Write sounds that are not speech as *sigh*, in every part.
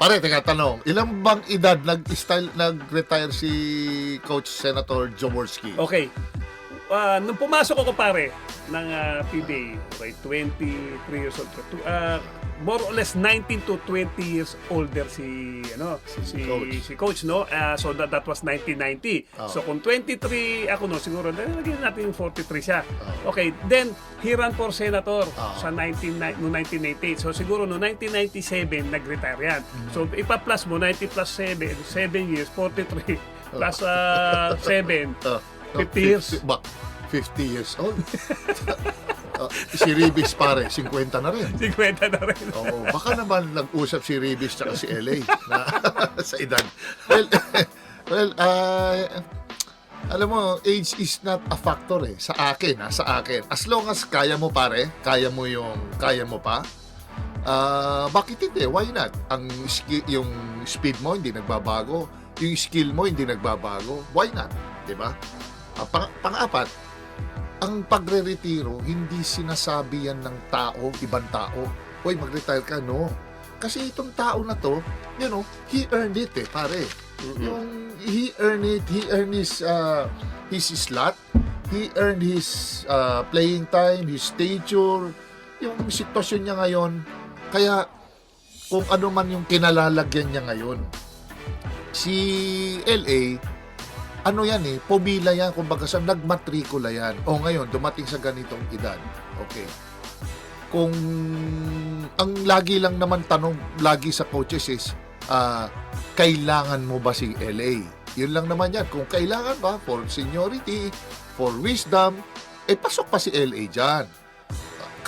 Pare, teka tanong, ilang bang edad nag-style, nag-retire si Coach Senator Jaworski? Okay. Ah, nung pumasok ako pare ng ah, PBA, okay, 23 years old. ka. Tu- ah, more or less 19 to 20 years older si ano si, si Coach. si coach no Ah, so that, that was 1990 Oh. so kung 23 ako no siguro lagyan natin yung 43 siya Oh. okay then he ran for senator Oh. sa 19 no 1998 so siguro no 1997 nag-retire yan Mm. so ipa-plus mo 90 plus 7 7 years 43 plus ah, 7 Uh, 50 years. Ba, 50 years old. Uh, *laughs* si Ribis pare, 50 na rin. 50 na rin Oo, baka naman nag-usap si Ribis tsaka si LA na, *laughs* sa edad. Well, *laughs* well uh, alam mo, age is not a factor eh. Sa akin, ha, sa akin. As long as kaya mo pare, kaya mo yung, kaya mo pa, ah bakit hindi? Why not? Ang yung speed mo hindi nagbabago, yung skill mo hindi nagbabago. Why not? 'Di ba? Ah, pang, pang-apat, ang pagre-retiro, hindi sinasabi yan ng tao, ibang tao, Hoy, mag-retire ka, no? Kasi itong tao na to, you know, he earned it eh, pare. Yung he earned it, he earned his, uh, his slot, he earned his uh, playing time, his stature, yung sitwasyon niya ngayon. Kaya, kung ano man yung kinalalagyan niya ngayon, si LA, ano yan eh, pumila yan, kumbaga sa nagmatrikula yan. O ngayon, dumating sa ganitong edad. Okay. Kung ang lagi lang naman tanong lagi sa coaches is, ah, kailangan mo ba si LA? Yun lang naman yan. Kung kailangan ba for seniority, for wisdom, eh pasok pa si LA dyan.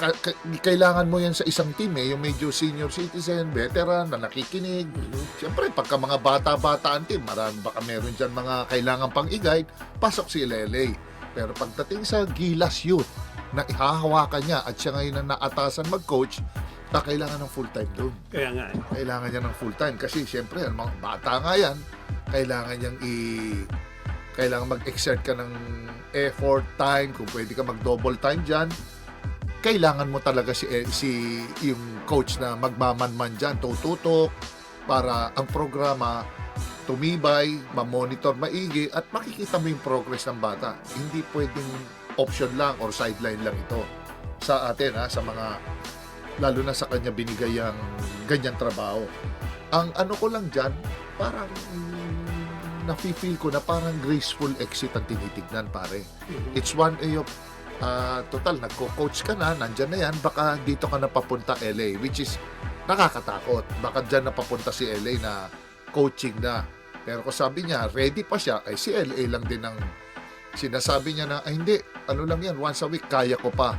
Ka- ka- kailangan mo yan sa isang team eh, yung medyo senior citizen, veteran, na nakikinig. Siyempre, pagka mga bata-bata ang team, marami baka meron dyan mga kailangan pang i-guide, pasok si LLA. Pero pagdating sa Gilas Youth, na ihahawakan niya at siya ngayon na naatasan mag-coach, na kailangan ng full-time doon. kaya nga eh. Kailangan niya ng full-time kasi siyempre, ang mga bata nga yan, kailangan niyang i... Kailangan mag-exert ka ng effort, time, kung pwede ka mag-double time dyan, kailangan mo talaga si, eh, si yung coach na magmamanman dyan, tututok, para ang programa tumibay, ma-monitor maigi, at makikita mo yung progress ng bata. Hindi pwedeng option lang or sideline lang ito sa atin, ha, sa mga, lalo na sa kanya binigay ang ganyang trabaho. Ang ano ko lang dyan, parang mm, nafe-feel ko na parang graceful exit ang tinitignan, pare. It's one way of ah, total, nagko-coach ka na, nandyan na yan, baka dito ka na papunta LA, which is nakakatakot. Baka dyan na papunta si LA na coaching na. Pero kung sabi niya, ready pa siya, ay si LA lang din ang sinasabi niya na, ay hindi, ano lang yan, once a week, kaya ko pa.